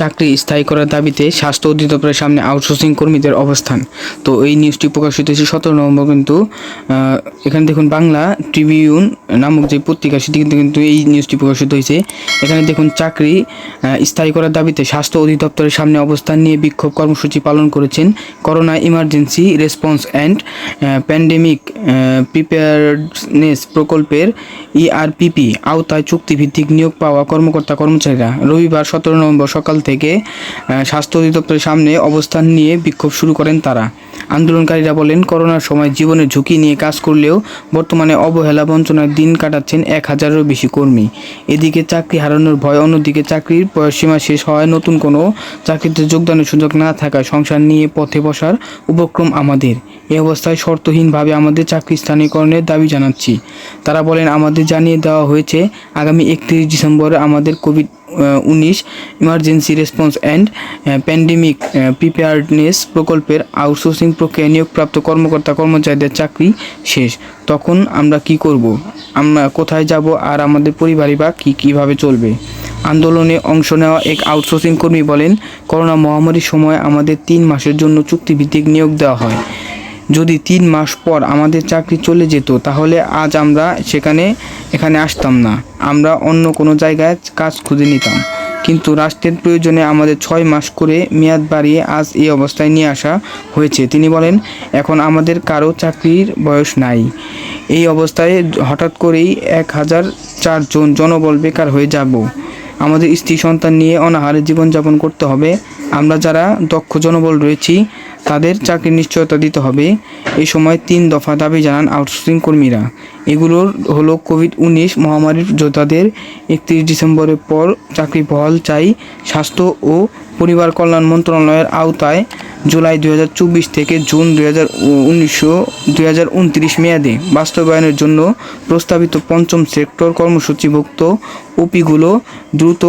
চাকরি স্থায়ী করার দাবিতে স্বাস্থ্য অধিদপ্তরের সামনে আউটসোর্সিং কর্মীদের অবস্থান। তো এই নিউজটি প্রকাশিত হয়েছে সতেরো নভেম্বর কিন্তু এখানে দেখুন বাংলা ট্রিবিউন নামক যে পত্রিকা, সেটি কিন্তু কিন্তু এই নিউজটি প্রকাশিত হয়েছে। এখানে দেখুন চাকরি স্থায়ী করার দাবিতে স্বাস্থ্য অধিদপ্তরের সামনে অবস্থান নিয়ে বিক্ষোভ কর্মসূচি পালন করেছেন corona emergency response and pandemic preparedness প্রকল্পের ইআরপিপি আওতায় চুক্তিভিত্তিক নিয়োগ পাওয়া কর্মকর্তা কর্মচারীরা রবিবার সতেরো নভেম্বর সকাল থেকে স্বাস্থ্য অধিদপ্তরের সামনে অবস্থান নিয়ে বিক্ষোভ শুরু করেন তারা। আন্দোলনকারীরা বলেন, করোনার সময় জীবনের ঝুঁকি নিয়ে কাজ করলেও বর্তমানে অবহেলা বঞ্চনার দিন কাটাচ্ছেন এক হাজারেরও বেশি কর্মী। এদিকে চাকরি হারানোর ভয়, অন্যদিকে চাকরির বয়সসীমা শেষ হওয়ায় নতুন কোনো চাকরিতে যোগদানের সুযোগ না থাকায় সংসার নিয়ে পথে বসার উপক্রম আমাদের। এ অবস্থায় শর্তহীনভাবে আমাদের চাকরি স্থানীয়করণের দাবি জানাচ্ছি। তারা বলেন, আমাদের জানিয়ে দেওয়া হয়েছে, আগামী একত্রিশ ডিসেম্বরে আমাদের কোভিড উনিশ emergency response and pandemic preparedness প্রকল্পের আউটসোর্সিং প্রক্রিয়ায় নিয়োগপ্রাপ্ত কর্মকর্তা, কর্মচারীদের চাকরি শেষ। তখন আমরা কি করব? আমরা কোথায় যাব আর আমাদের পরিবারই বা কী কীভাবে চলবে? আন্দোলনে অংশ নেওয়া এক আউটসোর্সিং কর্মী বলেন, করোনা মহামারীর সময় আমাদের তিন মাসের জন্য চুক্তিভিত্তিক নিয়োগ দেওয়া হয়। যদি তিন মাস পর আমাদের চাকরি চলে যেত, তাহলে আজ আমরা সেখানে, এখানে আসতাম না। আমরা অন্য কোনো জায়গায় কাজ খুঁজে নিতাম। কিন্তু রাষ্ট্রের প্রয়োজনে আমাদের ছয় মাস করে মেয়াদ বাড়িয়ে আজ এই অবস্থায় নিয়ে আসা হয়েছে। তিনি বলেন, এখন আমাদের কারও চাকরির বয়স নাই। এই অবস্থায় হঠাৎ করেই এক হাজার চারজন জনবল বেকার হয়ে যাব। আমাদের স্ত্রী সন্তান নিয়ে অনাহারে জীবনযাপন করতে হবে। আমরা যারা দক্ষ জনবল রয়েছি তাদের চাকরির নিশ্চয়তা দিতে হবে। এই সময় তিন দফা দাবি জানান আউটসোর্সিং কর্মীরা। এগুলোর হলো কোভিড উনিশ মহামারীর যোদ্ধাদের একত্রিশ ডিসেম্বরের পর চাকরি বহাল চাই স্বাস্থ্য ও পরিবার কল্যাণ মন্ত্রণালয়ের আওতায় জুলাই দু হাজার চব্বিশ থেকে জুন দুই হাজার উনিশশো মেয়াদে বাস্তবায়নের জন্য প্রস্তাবিত পঞ্চম সেক্টর কর্মসূচিভুক্ত ওপিগুলো দ্রুত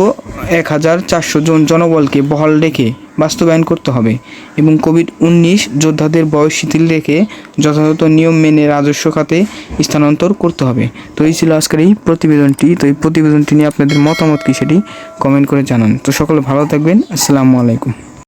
এক হাজার চারশো জন জনবলকে বহাল রেখে বাস্তবায়ন করতে হবে এবং কোভিড উনিশ যোদ্ধাদের বয়স শিথিল রেখে যথাযথ নিয়ম মেনে রাজস্ব খাতে স্থানান্তর করতে হবে। তো এই ছিল আজকের এই প্রতিবেদনটি। তো এই প্রতিবেদনটি নিয়ে আপনাদের মতামত কি সেটি কমেন্ট করে জানান। তো সকলে ভালো থাকবেন। আসসালামু আলাইকুম।